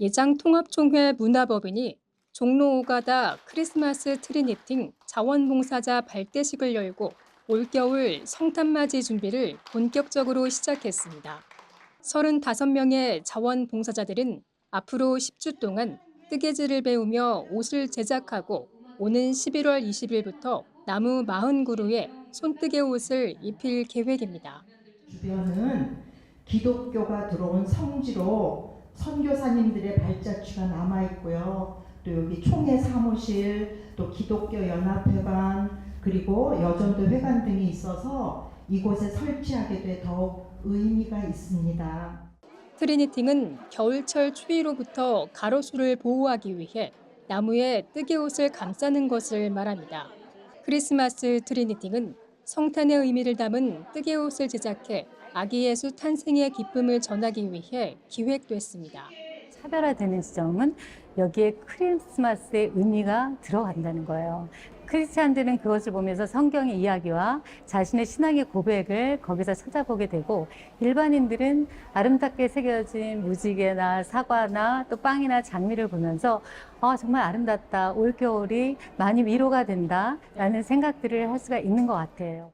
예장 통합총회 문화법인이 종로 오가다 크리스마스 트리니팅 자원봉사자 발대식을 열고 올겨울 성탄맞이 준비를 본격적으로 시작했습니다. 35명의 자원봉사자들은 앞으로 10주 동안 뜨개질을 배우며 옷을 제작하고 오는 11월 20일부터 나무 40그루의 손뜨개 옷을 입힐 계획입니다. 주변은 기독교가 들어온 성지로 선교사님들의 발자취가 남아 있고요. 또 여기 총회 사무실, 또 기독교 연합회관, 그리고 여전도 회관 등이 있어서 이곳에 설치하게 돼 더욱 의미가 있습니다. 트리니팅은 겨울철 추위로부터 가로수를 보호하기 위해 나무에 뜨개 옷을 감싸는 것을 말합니다. 크리스마스 트리니팅은 성탄의 의미를 담은 뜨개 옷을 제작해 아기 예수 탄생의 기쁨을 전하기 위해 기획됐습니다. 차별화되는 지점은 여기에 크리스마스의 의미가 들어간다는 거예요. 크리스찬들은 그것을 보면서 성경의 이야기와 자신의 신앙의 고백을 거기서 찾아보게 되고 일반인들은 아름답게 새겨진 무지개나 사과나 또 빵이나 장미를 보면서 아, 정말 아름답다. 올겨울이 많이 위로가 된다. 라는 생각들을 할 수가 있는 것 같아요.